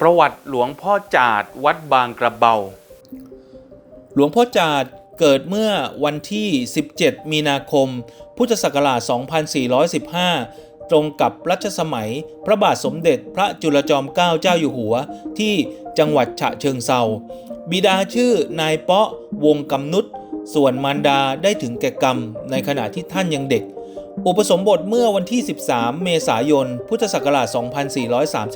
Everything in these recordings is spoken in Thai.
ประวัติหลวงพ่อจาดวัดบางกระเบา หลวงพ่อจาดเกิดเมื่อวันที่ 17 มีนาคม พุทธศักราช 2415 ตรงกับรัชสมัย พระบาทสมเด็จพระจุลจอมเกล้าเจ้าอยู่หัว ที่จังหวัดฉะเชิงเซา บิดาชื่อนายเปาะวงกำนุษส่วนมารดาได้ถึงแก่กรรมในขณะที่ท่านยังเด็ก อุปสมบทเมื่อวันที่ 13 เมษายน พุทธศักราช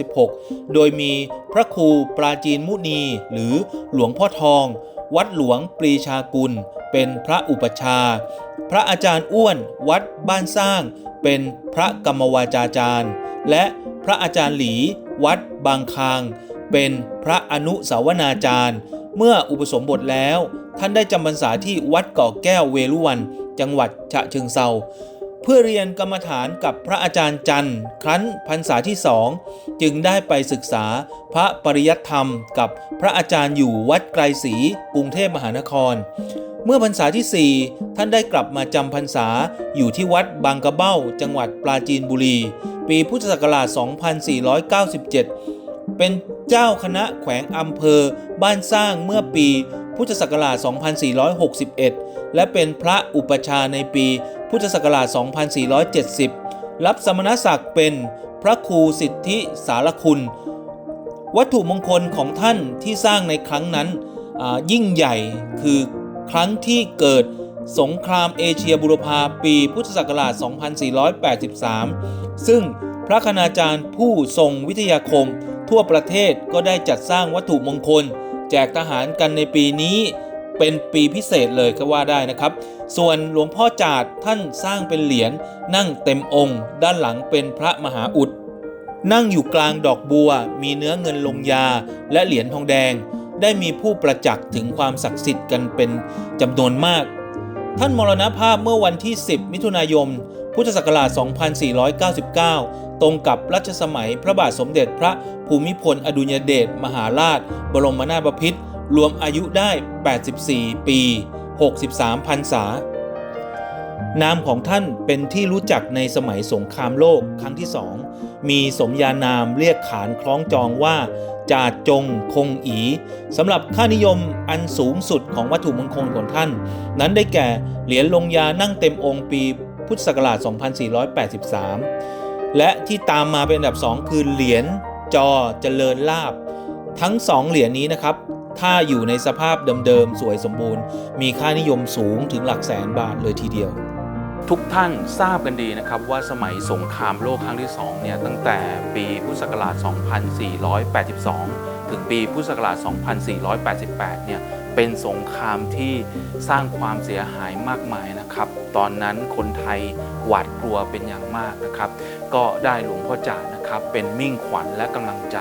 2436 โดยมีพระครูปราจีนมุนี หรือหลวงพ่อทอง วัดหลวงปรีชากุล เป็นพระอุปชา พระอาจารย์อ้วน วัดบ้านสร้าง เป็นพระกรรมวาจาจารย์ และพระอาจารย์หลี วัดบางคาง เป็นพระอนุสาวนาจารย์ เมื่ออุปสมบทแล้ว ท่านได้จำพรรษาที่วัดเกาะแก้วเวลุวัน จังหวัดฉะเชิงเซา เพื่อเรียนกรรมฐานกับพระอาจารย์จันทร์ ครั้นพรรษาที่สองจึงได้ไปศึกษาพระปริยัติธรรมกับพระอาจารย์อยู่วัดไกรศรีกรุงเทพมหานคร เมื่อพรรษาที่ 4 ท่านได้กลับมาจำพรรษาอยู่ที่วัดบางกระเบ้า จังหวัดปราจีนบุรี ปีพุทธศักราช 2497 เป็นเจ้าคณะแขวงอำเภอบ้านสร้างเมื่อปีพุทธศักราช 2461 และเป็นพระอุปชาในปี พุทธศักราช 2470 รับสมณศักดิ์เป็นพระครูสิทธิสารคุณ วัตถุมงคลของท่านที่สร้างในครั้งนั้นอ่ายิ่งใหญ่คือครั้งที่เกิดสงครามเอเชียบุรพาปีพุทธศักราช 2483 ซึ่งพระคณาจารย์ผู้ทรงวิทยาคมทั่วประเทศก็ได้จัดสร้างวัตถุมงคล แจกทหารกันในปีนี้ เป็นปีพิเศษเลยก็ว่าได้นะครับ ส่วนหลวงพ่อจาดท่านสร้างเป็นเหรียญนั่งเต็มองค์ ด้านหลังเป็นพระมหาอุด นั่งอยู่กลางดอกบัว มีเนื้อเงินลงยา และเหรียญทองแดง ได้มีผู้ประจักษ์ถึงความศักดิ์สิทธิ์กันเป็นจำนวนมาก ท่านมรณภาพเมื่อวันที่ 10 มิถุนายนพุทธศักราช 2499ตรงกับรัชสมัยพระบาทสมเด็จพระภูมิพล อดุลยเดชมหาราช บรมนาถบพิตร รวมอายุได้ 84 ปี 63พรรษานามของท่านเป็นที่รู้จักในสมัยสงครามโลกครั้งที่สองมีสมญานามเรียกขานคล้องจองว่า จาจงคงอีสำหรับค่านิยมอันสูงสุดของวัตถุมงคลของท่าน นั้นได้แก่เหรียญลงยานั่งเต็มองค์ปีพุทธศักราช 2483 และที่ตามมาเป็นอันดับ 2 คือเหรียญจอเจริญลาบ ทั้ง 2 เหรียญนี้นะครับ ถ้าอยู่ในสภาพเดิมๆ สวยสมบูรณ์ มีค่านิยมสูงถึงหลักแสนบาทเลยทีเดียว ทุกท่านทราบกันดีนะครับว่าสมัยสงครามโลกครั้งที่ 2 เนี่ย ตั้งแต่ปีพุทธศักราช 2482 ถึงปีพุทธศักราช 2488 เนี่ย เป็นสงครามที่สร้างความเสียหายมากมายนะครับ ตอนนั้นคนไทยหวาดกลัวเป็นอย่างมากนะครับ ก็ได้หลวงพ่อจาดนะครับเป็นมิ่งขวัญและกำลังใจ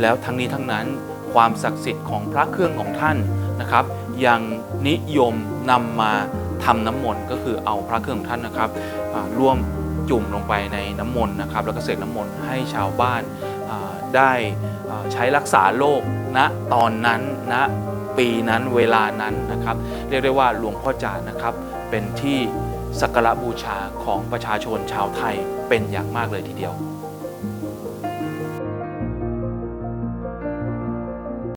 แล้วทั้งนี้ทั้งนั้น ความศักดิ์สิทธิ์ของพระเครื่องของท่านนะครับ ยังนิยมนำมาทำน้ำมนต์ก็คือเอาพระเครื่องของท่านนะครับร่วมจุ่มลงไปในน้ำมนต์นะครับ แล้วก็เสกน้ำมนต์ให้ชาวบ้านได้ใช้รักษาโรคณตอนนั้นณปีนั้นเวลานั้นนะครับ เรียกได้ว่าหลวงพ่อจานะครับเป็นที่สักการะบูชาของประชาชนชาวไทยเป็นอย่างมากเลยทีเดียว